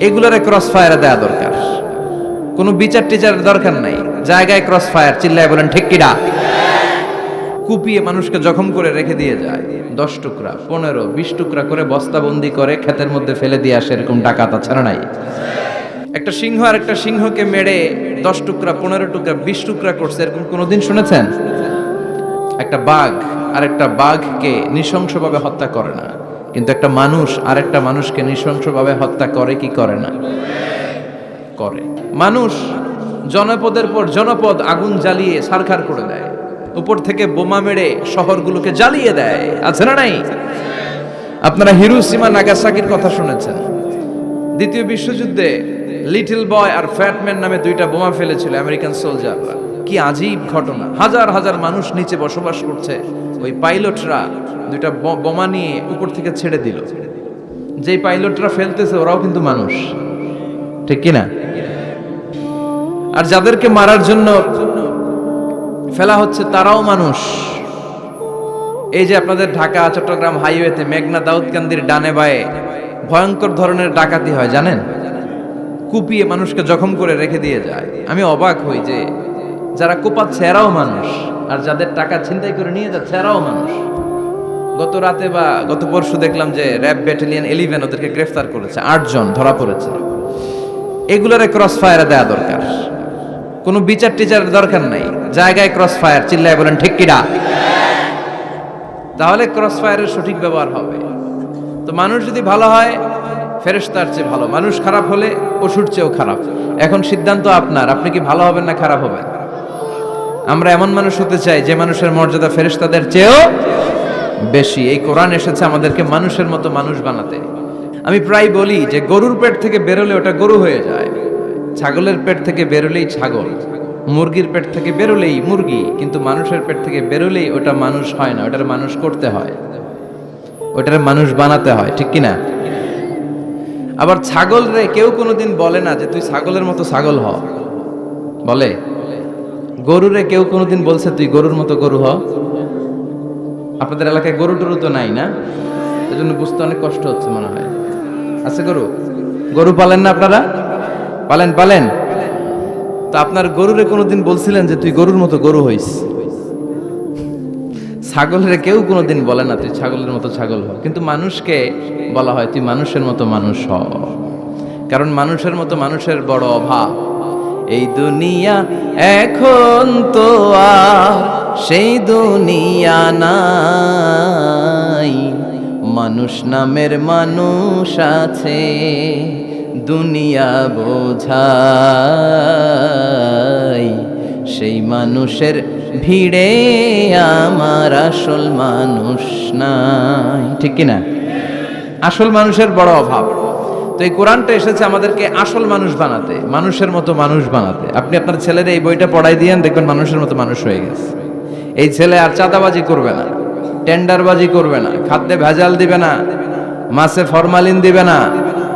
এগুলোর ক্রস ফায়ারে দেওয়া দরকার। কোনো বিচার টিচারের দরকার নাই। জায়গায় ক্রস ফায়ার চিল্লায় বলেন, ঠিক কিনা কুপিয়ে মানুষকে জখম করে রেখে দিয়ে যায়। দশ টুকরা, পনেরো, বিশ টুকরা করে বস্তাবন্দি করে ক্ষেতের মধ্যে ফেলে দিয়ে আসে, এরকম ডাকাত ছাড়া নাই? একটা সিংহ আর একটা সিংহকে মেরে দশ টুকরা, পনেরো টুকরা, বিশ টুকরা করছে, এরকম কোনোদিন শুনেছেন? একটা বাঘ আর একটা বাঘকে নৃশংসভাবে হত্যা করে না। কিন্তু একটা মানুষ আর একটা মানুষকে নৃশংসভাবে হত্যা করে কি করে না? করে। মানুষ জনপদের পর জনপদ আগুন জ্বালিয়ে সারখার করে দেয়। উপর থেকে বোমা মেরে শহরগুলোকে জ্বালিয়ে দেয়। আছে না নাই? আপনারা হিরুসীমা নাগাসাকির কথা শুনেছেন। দ্বিতীয় বিশ্বযুদ্ধে লিটল বয় আর ফ্যাটম্যান নামে দুইটা বোমা ফেলেছিল আমেরিকান সোলজাররা। কি আজীব ঘটনা। হাজার হাজার মানুষ নিচে বসবাস করছে। ওই পাইলটরা দুইটা বোমা নিয়ে উপর থেকে ছেড়ে দিল। যেই পাইলটরা ফেলতেছে, ওরাও কিন্তু মানুষ। ঠিক কি না আর যাদেরকে মারার জন্য ফেলা হচ্ছে, তারাও মানুষ। এই যে আপনাদের ঢাকা, চট্টগ্রাম হাইওয়েতে মেঘনা দাউদকান্দির ডানে বায়ে ভয়ঙ্কর ধরনের ডাকাতি হয়, জানেন? কুপিয়ে মানুষকে জখম করে রেখে দিয়ে যায়। আমি অবাক হই যে যারা কোপাচ্ছে এরাও মানুষ। আর যাদের টাকা ছিনতাই করে নিয়ে যাচ্ছে এরাও মানুষ। গত রাতে বা গত পরশু দেখলাম যে র্যাব ব্যাটালিয়ন এলিভেন ওদেরকে গ্রেফতার করেছে, আটজন ধরা পড়েছে। এগুলোর ক্রস ফায়ারে দেওয়া দরকার। কোনো বিচার টিচারের দরকার নাই। জায়গায় ক্রস ফায়ার চিল্লায় বলেন, ঠিক কিনা? তাহলে ক্রস ফায়ারের সঠিক ব্যবহার হবে। তো মানুষ যদি ভালো হয়, ফেরেশতার চেয়ে ভালো। মানুষ খারাপ হলে পশুর চেয়েও খারাপ। এখন সিদ্ধান্ত আপনার। আপনি কি ভালো হবেন না খারাপ হবেন? আমরা এমন মানুষ হতে চাই যে মানুষের মর্যাদা ফেরেশতাদের চেয়েও বেশি। এই কোরআন এসেছে আমাদেরকে মানুষের মতো মানুষ বানাতে। আমি প্রায় বলি যে গরুর পেট থেকে বেরোলে ওটা গরু হয়ে যায়। ছাগলের পেট থেকে বেরোলেই ছাগল, মুরগির পেট থেকে বেরোলেই মুরগি, কিন্তু মানুষের পেট থেকে বেরোলেই ওটা মানুষ হয় না, ওটার মানুষ করতে হয়। ওটার মানুষ বানাতে হয়, ঠিক কি না আবার ছাগল রে কেউ কোনোদিন বলে না যে তুই ছাগলের মতো ছাগল হ। বলে? গরুরে কেউ কোনোদিন বলছে, তুই গরুর মতো গরু হ। আপনাদের এলাকায় গরু টরু তো নাই না? এজন্য বুঝতে অনেক কষ্ট হচ্ছে মনে হয়। আছে গরু? গরু পালেন না আপনারা? পালেন পালেন। তো আপনার গরুরে কোনোদিন বলছিলেন যে, তুই গরুর মতো গরু হইস। ছাগলের কেউ কোনোদিন বলে না, তুই ছাগলের মতো ছাগল হ। কিন্তু মানুষকে বলা হয়, তুই মানুষের মতো মানুষ হ। কারণ মানুষের মতো মানুষের বড় অভাব। এই দুনিয়া এখন তো আর সেই দুনিয়া নাই। মানুষ নামের মানুষ আছে, দুনিয়া বোঝাই। সেই মানুষের ভিড়ে আমার আসল মানুষ নাই। ঠিক কিনা? আসল মানুষের বড় অভাব। এই কোরআনটা এসেছে আমাদেরকে আসল মানুষ বানাতে, মানুষের মতো মানুষ বানাতে। আপনি আপনার ছেলের এই বইটা পড়াই দিয়েন, দেখবেন মানুষের মতো মানুষ হয়ে গেছে। এই ছেলে আর চাঁদাবাজি করবে না, টেন্ডারবাজি করবে না, খাদ্যে ভেজাল দিবে না, মাছে ফরমালিন দিবে না,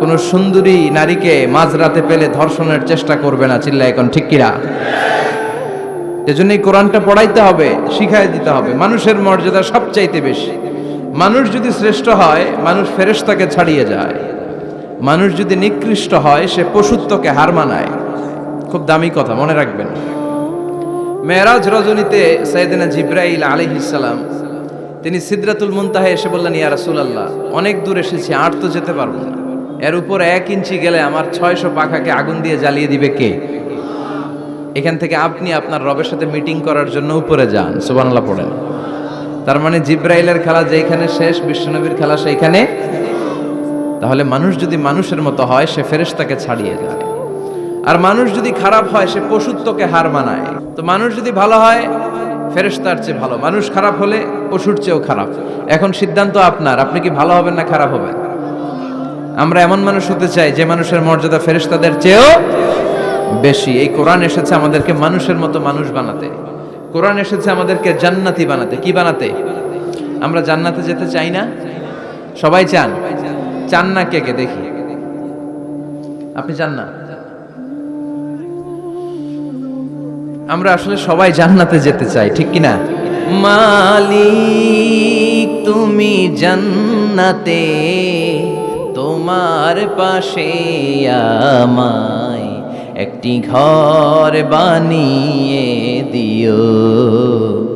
কোনো সুন্দরী নারীকে মাঝরাতে পেলে ধর্ষণের চেষ্টা করবে না চিল্লা এখন ঠিক কিরা? এজন্য এই কোরআনটা পড়াইতে হবে, শিখাই দিতে হবে, মানুষের মর্যাদা সবচাইতে বেশি। মানুষ যদি শ্রেষ্ঠ হয়, মানুষ ফেরেশতাকে ছাড়িয়ে যায়। মানুষ যদি নিকৃষ্ট হয়, সে পশুত্বকে হার মানায়। খুব দামি কথা, মনে রাখবেন। মেরাজ রজনীতে সাইদিনা জিব্রাইল আলাইহিসসালাম তিনি সিদরাতুল মুনতাহে এসে বললেন, ইয়া রাসূলুল্লাহ, অনেক দূর এসেছি, আর তো যেতে পারব না। এর উপর এক ইঞ্চি গেলে আমার ছয়শো পাখাকে আগুন দিয়ে জ্বালিয়ে দিবে কে? এখান থেকে আপনি আপনার রবের সাথে মিটিং করার জন্য উপরে যান, সুবহানাল্লাহ পড়েন। তার মানে জিব্রাইলের খেলা যেখানে শেষ, বিশ্বনবীর খেলা সেইখানে তাহলে মানুষ যদি মানুষের মতো হয়, সে ফেরেশতাকে ছাড়িয়ে যায়। আর মানুষ যদি খারাপ হয়, সে পশুত্বকে হার মানায়। তো মানুষ যদি ভালো হয়, ফেরেশতার চেয়ে ভালো। মানুষ খারাপ হলে পশুর চেয়েও খারাপ। এখন সিদ্ধান্ত আপনার। আপনি কি ভালো হবেন না খারাপ হবেন? আমরা এমন মানুষ হতে চাই, যে মানুষের মর্যাদা ফেরেশতাদের চেয়েও বেশি। এই কোরআন এসেছে আমাদেরকে মানুষের মতো মানুষ বানাতে। কোরআন এসেছে আমাদেরকে জান্নাতি বানাতে। কি বানাতে? আমরা জান্নাতে যেতে চাই না? সবাই চান? চান না কে কে? দেখি। আপনি চান না? আমরা আসলে সবাই জান্নাতে যেতে চাই, ঠিক কি না মালিক, তুমি জান্নাতে, তোমার পাশে আমায় একটি ঘর বানিয়ে দিও।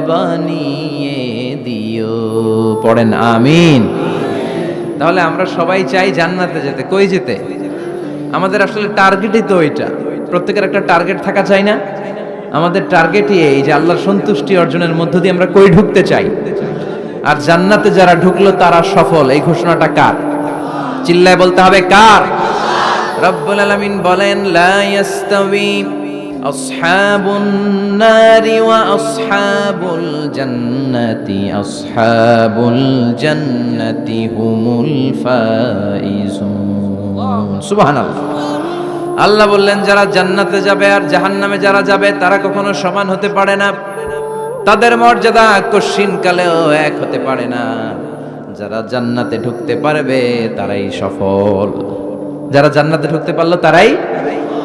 বানিয়ে দিও। পড়েন, আমিন। তাহলে আমরা সবাই চাই জান্নাতে যেতে। কই যেতে? আমাদের আসলে টার্গেটই তো ওইটা। প্রত্যেকের একটা টার্গেট থাকা চাই না? আমাদের টার্গেটই এই যে আল্লাহর সন্তুষ্টি অর্জনের মধ্য দিয়ে আমরা কই ঢুকতে চাই? আর জান্নাতে যারা ঢুকলো, তারা সফল। এই ঘোষণাটা কার? চিল্লায় বলতে হবে কার? রব্বুল আলামিন বলেন, লা ইয়াস্তাবি আসহাবুন নারি ওয়া আসহাবুল জান্নাতি আসহাবুল জান্নাতি হুমুল ফাইজুন সুবহানাল্লাহ আল্লাহ বললেন, যারা জান্নাতে যাবে আর জাহান্নামে যারা যাবে, তারা কখনো সমান হতে পারে না। তাদের মর্যাদা কশিন কালেও এক হতে পারে না। যারা জান্নাতে ঢুকতে পারবে, তারাই সফল। যারা জান্নাতে ঢুকতে পারল, তারাই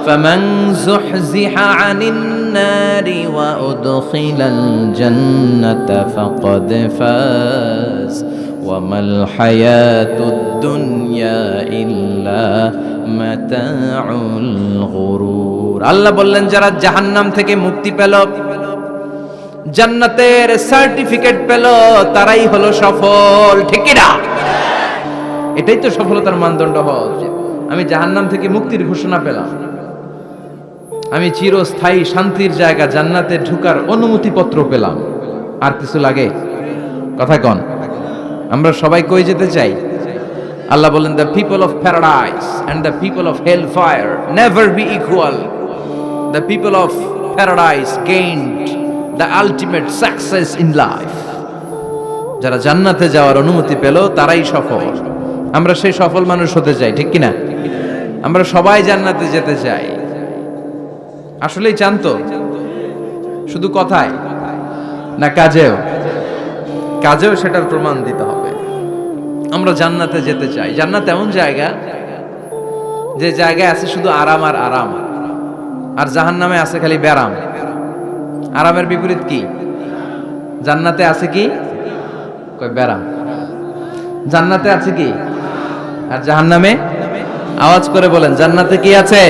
فمن زحزح عن النار وأدخل الجنة فقد فاز وما الحياة الدنيا إلا متاع الغرور আল্লাহ বললেন যারা জাহান্নাম থেকে মুক্তি পেল জান্নাতের সার্টিফিকেট পেল তারাই হলো সফল ঠিক না এটাই তো সফলতার মানদণ্ড হওয়া উচিত আমি জাহান্নাম থেকে মুক্তির ঘোষণা পেলাম আমি চিরস্থায়ী শান্তির জায়গা জান্নাতে ঢুকার অনুমতিপত্র পেলাম। আর কিছু লাগে? কথা কন। আমরা সবাই কই যেতে চাই? আল্লাহ বলেন the people of paradise and the people of hell fire never be equal the people of paradise gained the ultimate success in life যারা জান্নাতে যাওয়ার অনুমতি পেল, তারাই সফল। আমরা সেই সফল মানুষ হতে চাই, ঠিক কিনা? আমরা সবাই জান্নাতে যেতে চাই। আসলেই জানতো। শুধু কথায় না কাজেও। কাজেও সেটার প্রমাণ দিতে হবে। আমরা জান্নাতে যেতে চাই। জান্নাত এমন জায়গা, যে জায়গায় আছে শুধু আরাম আর আরাম। আর জাহান নামে আছে খালি ব্যারাম। আরামের বিপরীত কি? জান্নাতে আছে কি? কয় ব্যারাম। জান্নাতে আছে কি? আর জাহান নামে আওয়াজ করে বলেন, জান্নাতে কি আছে?